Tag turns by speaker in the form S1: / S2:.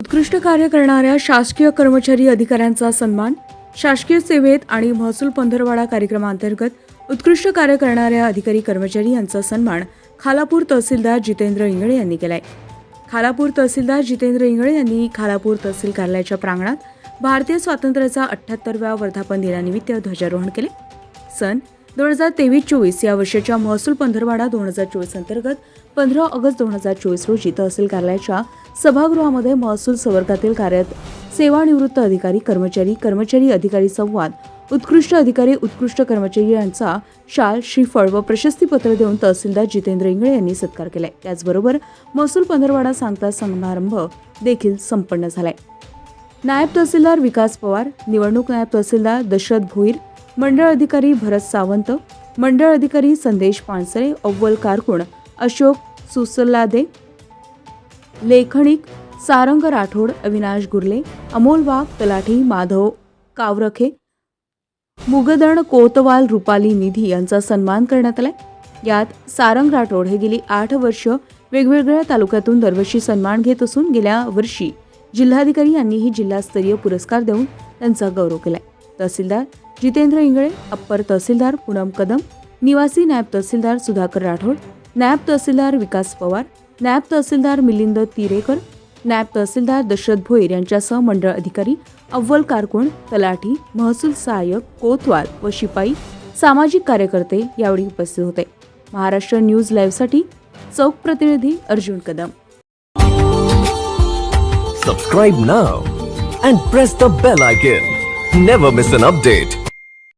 S1: उत्कृष्ट कार्य करणाऱ्या शासकीय कर्मचारी अधिकाऱ्यांचा सन्मान शासकीय सेवेत आणि महसूल पंधरवाडा कार्यक्रमांतर्गत उत्कृष्ट कार्य करणाऱ्या अधिकारी कर्मचारी यांचा सन्मान खालापूर तहसीलदार जितेंद्र इंगळे यांनी केलाय. खालापूर तहसीलदार जितेंद्र इंगळे यांनी खालापूर तहसील कार्यालयाच्या प्रांगणात भारतीय स्वातंत्र्याचा अठ्ठ्याहत्तरव्या वर्धापन दिनानिमित्त ध्वजारोहण केले. सन दोन हजार तेवीस चोवीस या वर्षाच्या महसूल पंधरवाडा दोन हजार चोवीस अंतर्गत पंधरा ऑगस्ट दोन हजार चोवीस रोजी तहसील कार्यालयाच्या सभागृहामध्ये महसूल संवर्गातील कार्यरत सेवानिवृत्त अधिकारी कर्मचारी कर्मचारी अधिकारी संवाद उत्कृष्ट अधिकारी उत्कृष्ट कर्मचारी यांचा शाल श्रीफळ व प्रशस्तीपत्र देऊन तहसीलदार जितेंद्र इंगळे यांनी सत्कार केलाय त्याचबरोबर महसूल पंधरवाडा सांगता समारंभ देखील संपन्न झालाय. नायब तहसीलदार विकास पवार निवडणूक नायब तहसीलदार दशरथ भोईर मंडळ अधिकारी भरत सावंत मंडळ अधिकारी संदेश पानसरे अव्वल कारकुण अशोक सुसल्लादे लेखनिक सारंग राठोड अविनाश गुर्ले अमोल वाघ तलाठी माधव कावरखे मुगदण कोतवाल रुपाली निधी यांचा सन्मान करण्यात आलाय. यात सारंग राठोड हे गेली आठ वर्ष वेगवेगळ्या तालुक्यातून दरवर्षी सन्मान घेत असून गेल्या वर्षी जिल्हाधिकारी यांनीही जिल्हास्तरीय पुरस्कार देऊन त्यांचा गौरव केलाय. तहसीलदार जितेंद्र इंगळे अप्पर तहसीलदार पूनम कदम निवासी नायब तहसीलदार सुधाकर राठोड नायब तहसीलदार विकास पवार नायब तहसीलदार मिलिंद तिरेकर नायब तहसीलदार दशरथ भोईर यांच्यासह मंडळ अधिकारी अव्वल कारकुण तलाठी महसूल सहाय्यक कोतवाल व शिपाई सामाजिक कार्यकर्ते यावेळी उपस्थित होते. महाराष्ट्र न्यूज लाईव्हसाठी चौक प्रतिनिधी Arjun Kadam.
S2: Subscribe now and press the bell icon never miss an update